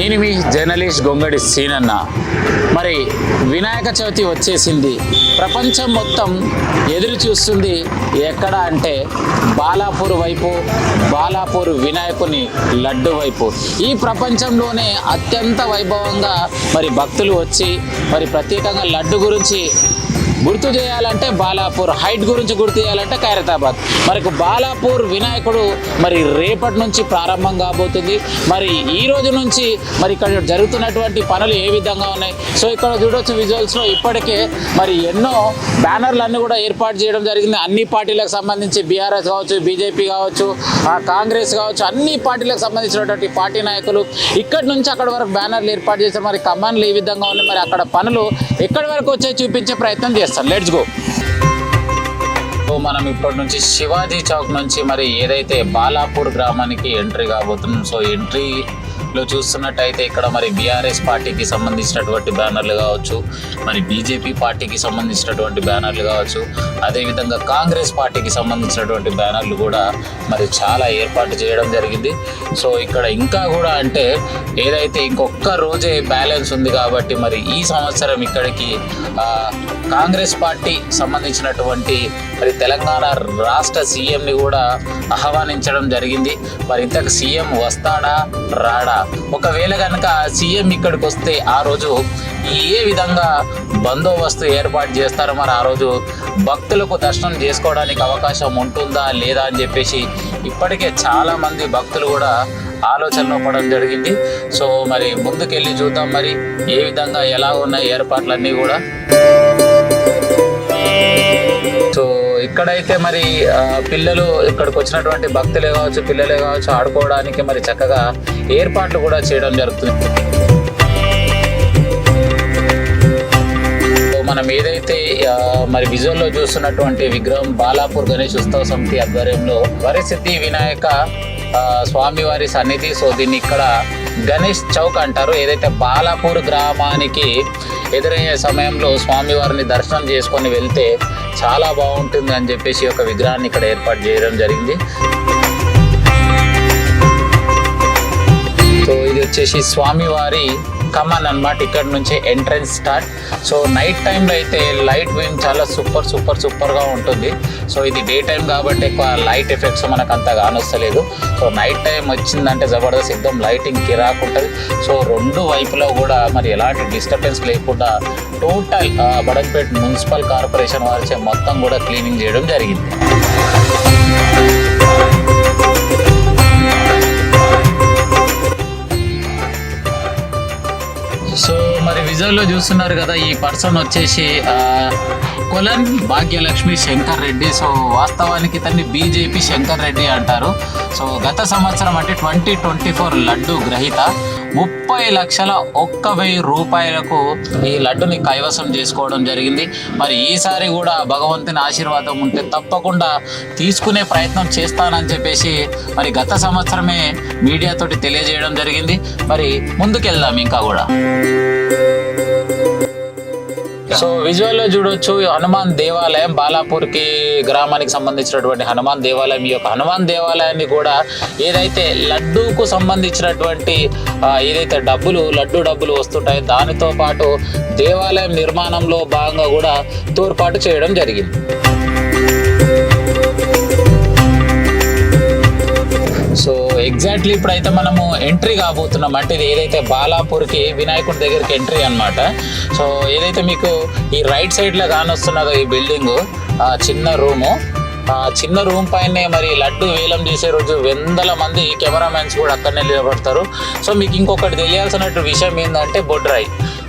నేను మీ జర్నలిస్ట్ గొంగడి సీనన్న మరి వినాయక చవితి వచ్చేసింది. ప్రపంచం మొత్తం ఎదురు చూస్తుంది ఎక్కడ అంటే బాలాపూర్ వైపు బాలాపూర్ వినాయకుని లడ్డు వైపు. ఈ ప్రపంచంలోనే అత్యంత వైభవంగా మరి భక్తులు వచ్చి మరి ప్రత్యేకంగా లడ్డు గురించి గుర్తు చేయాలంటే బాలాపూర్ హైట్ గురించి గుర్తు చేయాలంటే ఖైరతాబాద్. మరి బాలాపూర్ వినాయకుడు మరి రేపటి నుంచి ప్రారంభం కాబోతుంది. మరి ఈ రోజు నుంచి మరి ఇక్కడ జరుగుతున్నటువంటి పనులు ఏ విధంగా ఉన్నాయి? సో ఇక్కడ చూడొచ్చు విజువల్స్లో ఇప్పటికే మరి ఎన్నో బ్యానర్లు అన్నీ కూడా ఏర్పాటు చేయడం జరిగింది. అన్ని పార్టీలకు సంబంధించి బీఆర్ఎస్ కావచ్చు బీజేపీ కావచ్చు కాంగ్రెస్ కావచ్చు అన్ని పార్టీలకు సంబంధించినటువంటి పార్టీ నాయకులు ఇక్కడి నుంచి అక్కడ వరకు బ్యానర్లు ఏర్పాటు చేశారు. మరి కమాన్లు ఏ విధంగా ఉన్నాయి? మరి అక్కడ పనులు ఎక్కడి వరకు వచ్చే చూపించే ప్రయత్నం చేస్తారు చేస్తాను. లెట్స్ గో సో మనం ఇప్పటి నుంచి శివాజీ చౌక్ నుంచి మరి ఏదైతే బాలాపూర్ గ్రామానికి ఎంట్రీ కాబోతున్నాం. సో ఎంట్రీ లో చూస్తున్నట్టయితే ఇక్కడ మరి బీఆర్ఎస్ పార్టీకి సంబంధించినటువంటి బ్యానర్లు కావచ్చు మరి బీజేపీ పార్టీకి సంబంధించినటువంటి బ్యానర్లు కావచ్చు అదేవిధంగా కాంగ్రెస్ పార్టీకి సంబంధించినటువంటి బ్యానర్లు కూడా మరి చాలా ఏర్పాటు చేయడం జరిగింది. సో ఇక్కడ ఇంకా కూడా అంటే ఏదైతే ఇంకొక రోజే బ్యాలెన్స్ ఉంది కాబట్టి మరి ఈ సంవత్సరం ఇక్కడికి కాంగ్రెస్ పార్టీ సంబంధించినటువంటి మరి తెలంగాణ రాష్ట్ర సీఎంని కూడా ఆహ్వానించడం జరిగింది. మరి ఇంతకు సీఎం వస్తాడా రాడా? ఒకవేళ కనుక సీఎం ఇక్కడికి వస్తే ఆ రోజు ఏ విధంగా బందోబస్తు ఏర్పాటు చేస్తారో మరి ఆ రోజు భక్తులకు దర్శనం చేసుకోవడానికి అవకాశం ఉంటుందా లేదా అని చెప్పేసి ఇప్పటికే చాలామంది భక్తులు కూడా ఆలోచనలో పడడం జరిగింది. సో మరి ముందుకెళ్ళి చూద్దాం మరి ఏ విధంగా ఎలా ఉన్నాయి ఏర్పాట్లన్నీ కూడా. సో ఇక్కడైతే మరి పిల్లలు ఇక్కడికి వచ్చినటువంటి భక్తులే కావచ్చు పిల్లలే కావచ్చు ఆడుకోవడానికి మరి చక్కగా ఏర్పాట్లు కూడా చేయడం జరుగుతుంది. మనం ఏదైతే మరి విజువల్లో చూస్తున్నటువంటి విగ్రహం బాలాపూర్ గణేష్ ఉత్సవ సమితి ఆధ్వర్యంలో వరిసిద్ధి వినాయక స్వామివారి సన్నిధి. సో దీన్ని ఇక్కడ గణేష్ చౌక్ అంటారు. ఏదైతే బాలాపూర్ గ్రామానికి ఎదురయ్యే సమయంలో స్వామివారిని దర్శనం చేసుకొని వెళ్తే చాలా బాగుంటుంది అని చెప్పేసి ఒక విగ్రహాన్ని ఇక్కడ ఏర్పాటు చేయడం జరిగింది. ఇది వచ్చేసి స్వామివారి కమాన్ అన్నమాట. ఇక్కడ నుంచి ఎంట్రన్స్ స్టార్ట్. సో నైట్ టైంలో అయితే లైట్ వింగ్ చాలా సూపర్ సూపర్ సూపర్గా ఉంటుంది. సో ఇది డే టైం కాబట్టి ఎక్కువ లైట్ ఎఫెక్ట్స్ మనకు అంత కానొస్తలేదు సో నైట్ టైం వచ్చిందంటే జబర్దస్త్ ఎక్దం లైటింగ్ కిరాక్ ఉంటుంది. సో రెండు వైపులో కూడా మరి ఎలాంటి డిస్టర్బెన్స్ లేకుండా టోటల్ బడంపేట్ మున్సిపల్ కార్పొరేషన్ వారిచే మొత్తం కూడా క్లీనింగ్ చేయడం జరిగింది. మరి చూస్తున్నారు కదా ఈ పర్సన్ వచ్చేసి కొలన్ భాగ్యలక్ష్మి శంకర్ రెడ్డి. సో వాస్తవానికి ఇతన్ని బీజేపీ శంకర్ రెడ్డి అంటారు. సో గత సంవత్సరం అంటే ట్వంటీ ట్వంటీ ఫోర్ లడ్డు గ్రహీత. ముప్పై లక్షల ఒక్క వెయ్యి రూపాయలకు ఈ లడ్డుని కైవసం చేసుకోవడం జరిగింది. మరి ఈసారి కూడా భగవంతుని ఆశీర్వాదం ఉంటే తప్పకుండా తీసుకునే ప్రయత్నం చేస్తానని చెప్పేసి మరి గత సంవత్సరమే మీడియాతోటి తెలియజేయడం జరిగింది. మరి ముందుకెళ్దాం ఇంకా కూడా. సో విజువల్లో చూడొచ్చు హనుమాన్ దేవాలయం బాలాపూర్కి గ్రామానికి సంబంధించినటువంటి హనుమాన్ దేవాలయం ఈ యొక్క హనుమాన్ దేవాలయాన్ని కూడా ఏదైతే లడ్డూకు సంబంధించినటువంటి ఏదైతే డబ్బులు లడ్డు డబ్బులు వస్తుంటాయో దానితో పాటు దేవాలయం నిర్మాణంలో భాగంగా కూడా తోడ్పాటు చేయడం జరిగింది. సో ఎగ్జాక్ట్లీ ఇప్పుడైతే మనము ఎంట్రీ కాబోతున్నాం. అంటే ఇది ఏదైతే బాలాపూర్కి వినాయకుడి దగ్గరికి ఎంట్రీ అన్నమాట. సో ఏదైతే మీకు ఈ రైట్ సైడ్లో కానొస్తున్నదో ఈ బిల్డింగ్ చిన్న రూము ఆ చిన్న రూమ్ పైనే మరి లడ్డు వేలం చేసే రోజు వందల మంది కెమెరామెన్స్ కూడా అక్కడనే నిలబడతారు. సో మీకు ఇంకొకటి తెలియాల్సిన విషయం ఏంటంటే బొడ్రాయి.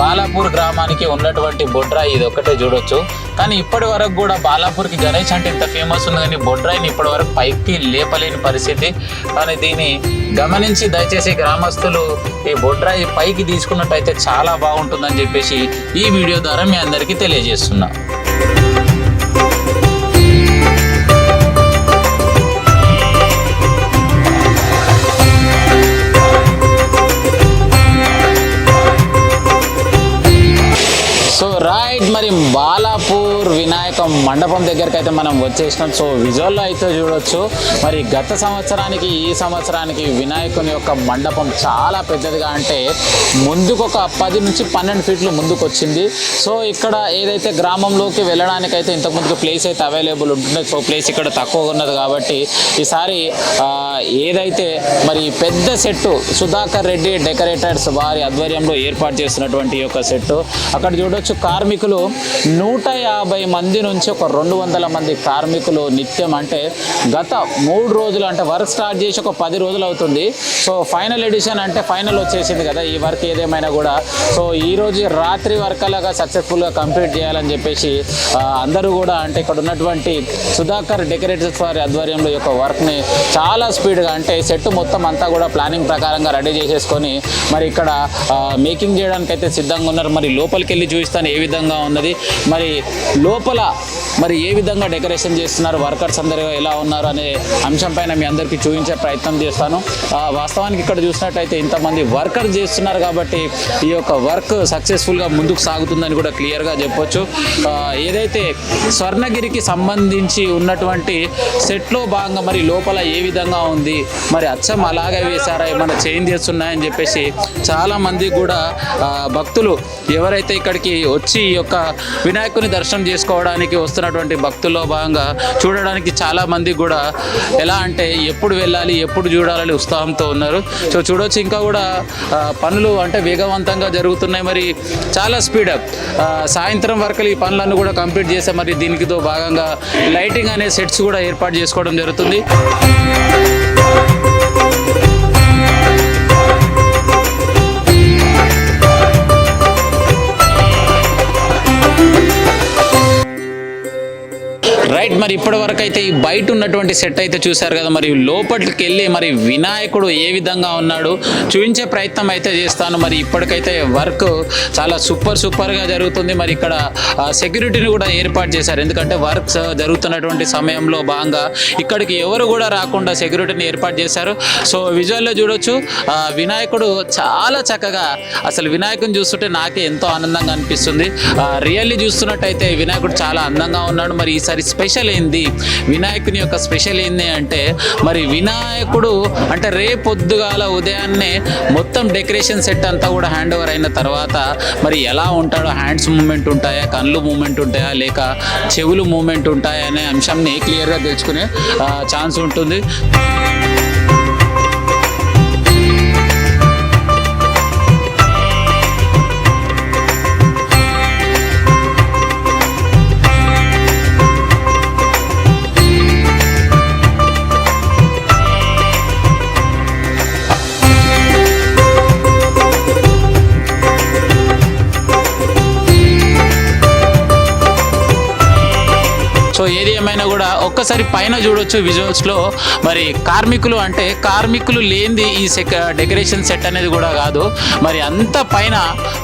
బాలాపూర్ గ్రామానికి ఉన్నటువంటి బొడ్రాయి ఇది ఒకటే చూడొచ్చు. కానీ ఇప్పటి వరకు కూడా బాలాపూర్కి గణేష్ అంటే ఇంత ఫేమస్ ఉంది కానీ బొడ్రాయిని ఇప్పటి వరకు పైకి లేపలేని పరిస్థితి. కానీ దీన్ని గమనించి దయచేసి గ్రామస్తులు ఈ బొడ్రాయి పైకి తీసుకున్నట్టయితే చాలా బాగుంటుందని చెప్పేసి ఈ వీడియో ద్వారా మీ అందరికీ తెలియజేస్తున్నాను సో మొత్తం మండపం దగ్గరికి అయితే మనం వచ్చేసినాం. సో విజువల్లో అయితే చూడొచ్చు. మరి గత సంవత్సరానికి ఈ సంవత్సరానికి వినాయకుని యొక్క మండపం చాలా పెద్దదిగా అంటే ముందుకు ఒక పది నుంచి పన్నెండు ఫీట్లు ముందుకు వచ్చింది సో ఇక్కడ ఏదైతే గ్రామంలోకి వెళ్ళడానికి అయితే ఇంతకుముందుకు ప్లేస్ అయితే అవైలబుల్ ఉంటుంది సో ప్లేస్ ఇక్కడ తక్కువ ఉన్నది కాబట్టి ఈసారి ఏదైతే మరి పెద్ద సెట్టు సుధాకర్ రెడ్డి డెకరేటర్స్ వారి ఆధ్వర్యంలో ఏర్పాటు చేస్తున్నటువంటి యొక్క సెట్టు అక్కడ చూడొచ్చు కార్మికులు నూట యాభై మంది నుంచి ఒక రెండు వందల మంది కార్మికులు నిత్యం అంటే గత మూడు రోజులు అంటే వర్క్ స్టార్ట్ చేసి ఒక పది రోజులు అవుతుంది. సో ఫైనల్ ఎడిషన్ అంటే ఫైనల్ వచ్చేసింది కదా ఈ వర్క్ ఏదేమైనా కూడా. సో ఈరోజు రాత్రి వర్క్ అలాగా సక్సెస్ఫుల్గా కంప్లీట్ చేయాలని చెప్పేసి అందరూ కూడా అంటే ఇక్కడ ఉన్నటువంటి సుధాకర్ డెకరేటర్స్ వారి ఆధ్వర్యంలో యొక్క వర్క్ని చాలా స్పీడ్గా అంటే సెట్ మొత్తం అంతా కూడా ప్లానింగ్ ప్రకారంగా రెడీ చేసేసుకొని మరి ఇక్కడ మేకింగ్ చేయడానికి అయితే సిద్ధంగా ఉన్నారు. మరి లోపలికి వెళ్ళి చూపిస్తాను ఏ విధంగా ఉన్నది. మరి లోపల మరి ఏ విధంగా డెకరేషన్ చేస్తున్నారు? వర్కర్స్ అందరూ ఎలా ఉన్నారు అనే అంశం పైన మీ అందరికీ చూపించే ప్రయత్నం చేస్తాను. వాస్తవానికి ఇక్కడ చూసినట్టయితే ఇంతమంది వర్కర్ చేస్తున్నారు కాబట్టి ఈ యొక్క వర్క్ సక్సెస్ఫుల్గా ముందుకు సాగుతుందని కూడా క్లియర్గా చెప్పొచ్చు. ఏదైతే స్వర్ణగిరికి సంబంధించి ఉన్నటువంటి సెట్లో భాగంగా మరి లోపల ఏ విధంగా ఉంది? మరి అచ్చం అలాగే వేశారా? ఏమైనా చేంజెస్ ఉన్నాయని చెప్పేసి చాలామంది కూడా భక్తులు ఎవరైతే ఇక్కడికి వచ్చి ఈ యొక్క వినాయకుని దర్శనం చేసుకోవడానికి వస్తున్నటువంటి భక్తుల్లో భాగంగా చూడడానికి చాలా మంది కూడా ఎలా అంటే ఎప్పుడు వెళ్ళాలి ఎప్పుడు చూడాలని ఉత్సాహంతో ఉన్నారు. సో చూడొచ్చు ఇంకా కూడా పనులు అంటే వేగవంతంగా జరుగుతున్నాయి. మరి చాలా స్పీడప్ సాయంత్రం వరకు ఈ పనులను కూడా కంప్లీట్ చేసే మరి దీనికితో భాగంగా లైటింగ్ అనే సెట్స్ కూడా ఏర్పాటు చేసుకోవడం జరుగుతుంది. రైట్ మరి ఇప్పటి వరకు అయితే ఈ బయట ఉన్నటువంటి సెట్ అయితే చూశారు కదా మరి లోపలికి వెళ్ళి మరి వినాయకుడు ఏ విధంగా ఉన్నాడు చూపించే ప్రయత్నం అయితే చేస్తాను. మరి ఇప్పటికైతే వర్క్ చాలా సూపర్ సూపర్గా జరుగుతుంది. మరి ఇక్కడ సెక్యూరిటీని కూడా ఏర్పాటు చేశారు. ఎందుకంటే వర్క్ జరుగుతున్నటువంటి సమయంలో భాగంగా ఇక్కడికి ఎవరు కూడా రాకుండా సెక్యూరిటీని ఏర్పాటు చేశారు. సో విజువల్లో చూడొచ్చు వినాయకుడు చాలా చక్కగా అసలు వినాయకుని చూస్తుంటే నాకే ఎంతో ఆనందంగా అనిపిస్తుంది. రియల్లీ చూస్తున్నట్టయితే వినాయకుడు చాలా అందంగా ఉన్నాడు. మరి ఈసారి స్పెషల్ స్పెషల్ ఏంది? వినాయకుని యొక్క స్పెషల్ ఏంది అంటే మరి వినాయకుడు అంటే రేపొద్దుగాల ఉదయాన్నే మొత్తం డెకరేషన్ సెట్ అంతా కూడా హ్యాండ్ ఓవర్ అయిన తర్వాత మరి ఎలా ఉంటాడో హ్యాండ్స్ మూమెంట్ ఉంటాయా కళ్ళు మూమెంట్ ఉంటాయా లేక చెవులు మూమెంట్ ఉంటాయా అనే అంశంని క్లియర్గా తెలుసుకునే ఛాన్స్ ఉంటుంది. ఒక్కసారి పైన చూడొచ్చు విజువల్స్లో. మరి కార్మికులు అంటే కార్మికులు లేనిది ఈ డెకరేషన్ సెట్ అనేది కూడా కాదు. మరి అంత పైన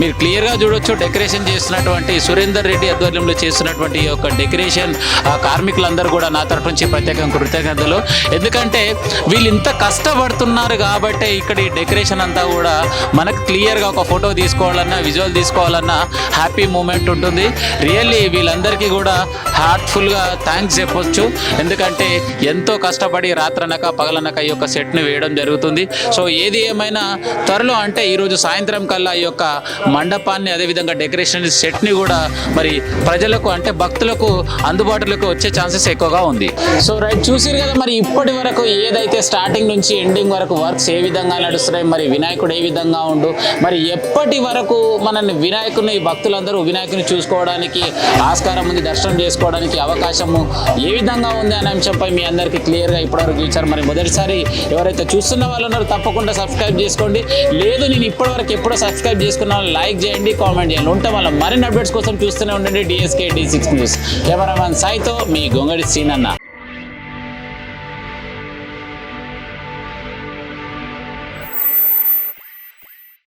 మీరు క్లియర్గా చూడొచ్చు డెకరేషన్ చేస్తున్నటువంటి సురేందర్ రెడ్డి ఆధ్వర్యంలో చేస్తున్నటువంటి ఈ యొక్క డెకరేషన్ ఆ కార్మికులందరూ కూడా నా తరఫు నుంచి ప్రత్యేకంగా కృతజ్ఞతలు. ఎందుకంటే వీళ్ళు ఇంత కష్టపడుతున్నారు కాబట్టి ఇక్కడ ఈ డెకరేషన్ అంతా కూడా మనకు క్లియర్గా ఒక ఫోటో తీసుకోవాలన్నా విజువల్ తీసుకోవాలన్నా హ్యాపీ మూమెంట్ ఉంటుంది. రియల్లీ వీళ్ళందరికీ కూడా హార్ట్ఫుల్గా థ్యాంక్స్ చెప్పొచ్చు. ఎందుకంటే ఎంతో కష్టపడి రాత్రనక పగలనక ఈ యొక్క సెట్ని వేయడం జరుగుతుంది. సో ఏది ఏమైనా త్వరలో అంటే ఈరోజు సాయంత్రం కల్లా ఈ యొక్క మండపాన్ని అదేవిధంగా డెకరేషన్ సెట్ని కూడా మరి ప్రజలకు అంటే భక్తులకు అందుబాటులోకి వచ్చే ఛాన్సెస్ ఎక్కువగా ఉంది. సో రైట్ చూసిరు కదా మరి ఇప్పటి వరకు ఏదైతే స్టార్టింగ్ నుంచి ఎండింగ్ వరకు వర్క్స్ ఏ విధంగా నడుస్తున్నాయి మరి వినాయకుడు ఏ విధంగా ఉండు మరి ఎప్పటి వరకు మనల్ని వినాయకుని భక్తులందరూ వినాయకుని చూసుకోవడానికి ఆస్కారం ఉంది దర్శనం చేసుకోవడానికి అవకాశము ఏ విధంగా ఉంది అనే అంశంపై మీ అందరికీ క్లియర్గా ఇప్పటివరకు ఇచ్చారు మరి మొదటిసారి ఎవరైతే చూస్తున్న వాళ్ళు ఉన్నారో తప్పకుండా సబ్స్క్రైబ్ చేసుకోండి. లేదు నేను ఇప్పటివరకు ఎప్పుడో సబ్స్క్రైబ్ చేసుకున్నా లైక్ చేయండి కామెంట్ చేయండి. ఉంటే వాళ్ళ మరిన్ని అప్డేట్స్ కోసం చూస్తూనే ఉండండి. DSK D six news cameraman సాయితో మీ గొంగడి సీన్ అన్న